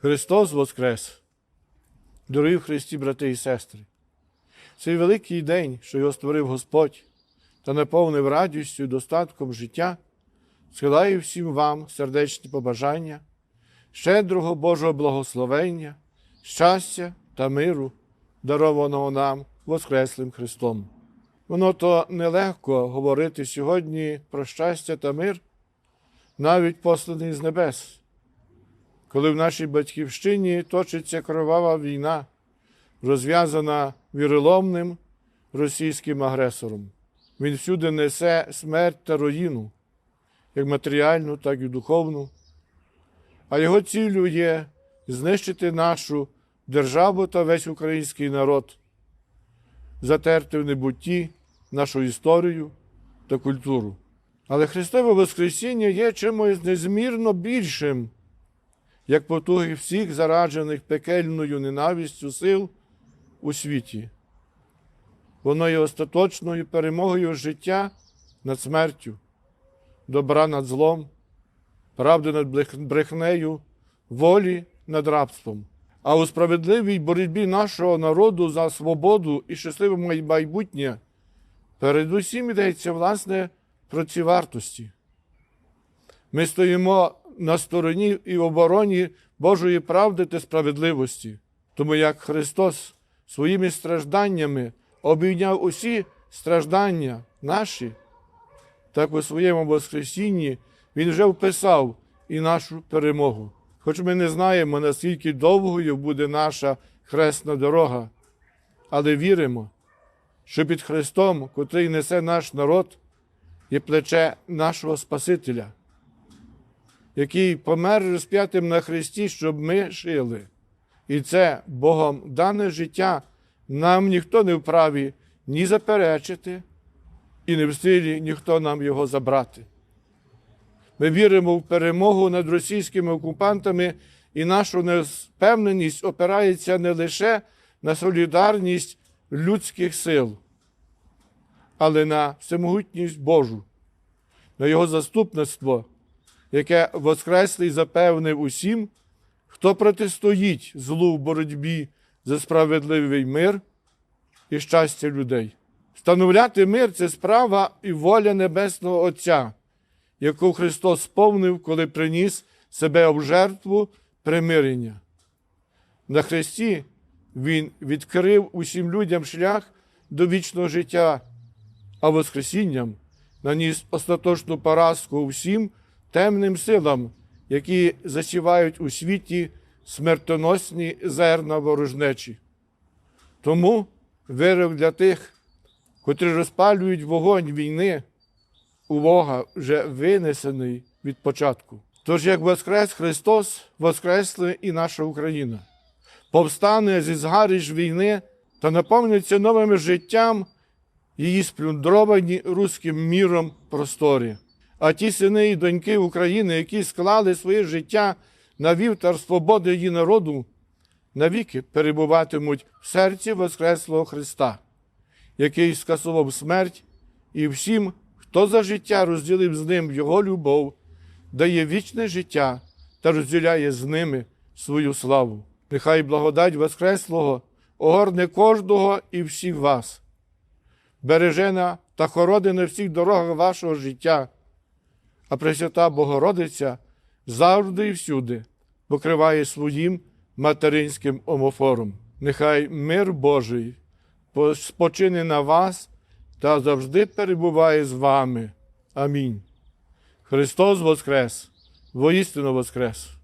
Христос Воскрес! Дорогі в Христі, брати і сестри! Цей великий день, що його створив Господь та наповнив радістю і достатком життя, схилаю всім вам сердечні побажання, щедрого Божого благословення, щастя та миру, дарованого нам Воскреслим Христом. Воно то нелегко говорити сьогодні про щастя та мир, навіть посланий з небес, коли в нашій батьківщині точиться кровава війна, розв'язана віроломним російським агресором. Він всюди несе смерть та руїну, як матеріальну, так і духовну. А його ціллю є знищити нашу державу та весь український народ, затерти в небутті нашу історію та культуру. Але Христове Воскресіння є чимось незмірно більшим, як потуги всіх зараджених пекельною ненавистю сил у світі. Воно є остаточною перемогою життя над смертю, добра над злом, правди над брехнею, волі над рабством. А у справедливій боротьбі нашого народу за свободу і щасливе майбутнє передусім йдеться, власне, про ці вартості. Ми стоїмо на стороні і в обороні Божої правди та справедливості, тому як Христос своїми стражданнями обійняв усі страждання наші, так у своєму Воскресінні Він вже вписав і нашу перемогу. Хоч ми не знаємо, наскільки довгою буде наша хресна дорога, але віримо, що під Христом, котрий несе наш народ, є плече нашого Спасителя, який помер розп'ятим на Христі, щоб ми жили. І це Богом дане життя нам ніхто не вправі ні заперечити, і не в силі ніхто нам його забрати. Ми віримо в перемогу над російськими окупантами, і наша невпевненість опирається не лише на солідарність людських сил, але на всемогутність Божу, на Його заступництво, яке Воскреслий запевнив усім, хто протистоїть злу в боротьбі за справедливий мир і щастя людей. Встановляти мир це справа і воля Небесного Отця, яку Христос сповнив, коли приніс себе в жертву примирення. На Христі Він відкрив усім людям шлях до вічного життя, а Воскресінням наніс остаточну поразку всім темним силам, які засівають у світі смертоносні зерна ворожнечі. Тому вирок для тих, котрі розпалюють вогонь війни, у Бога вже винесений від початку. Тож, як Воскрес Христос, воскресли і наша Україна, повстане зі згарищ війни та наповниться новим життям її сплюндровані руським міром просторі. А ті сини і доньки України, які склали своє життя на вівтар свободи її народу, навіки перебуватимуть в серці Воскреслого Христа, який скасував смерть і всім, хто за життя розділив з ним його любов, дає вічне життя та розділяє з ними свою славу. Нехай благодать Воскреслого огорне кожного і всіх вас, бережена та хороди на всіх дорогах вашого життя, а Пресвята Богородиця завжди і всюди покриває своїм материнським омофором. Нехай мир Божий спочине на вас та завжди перебуває з вами. Амінь. Христос Воскрес, воістину Воскрес!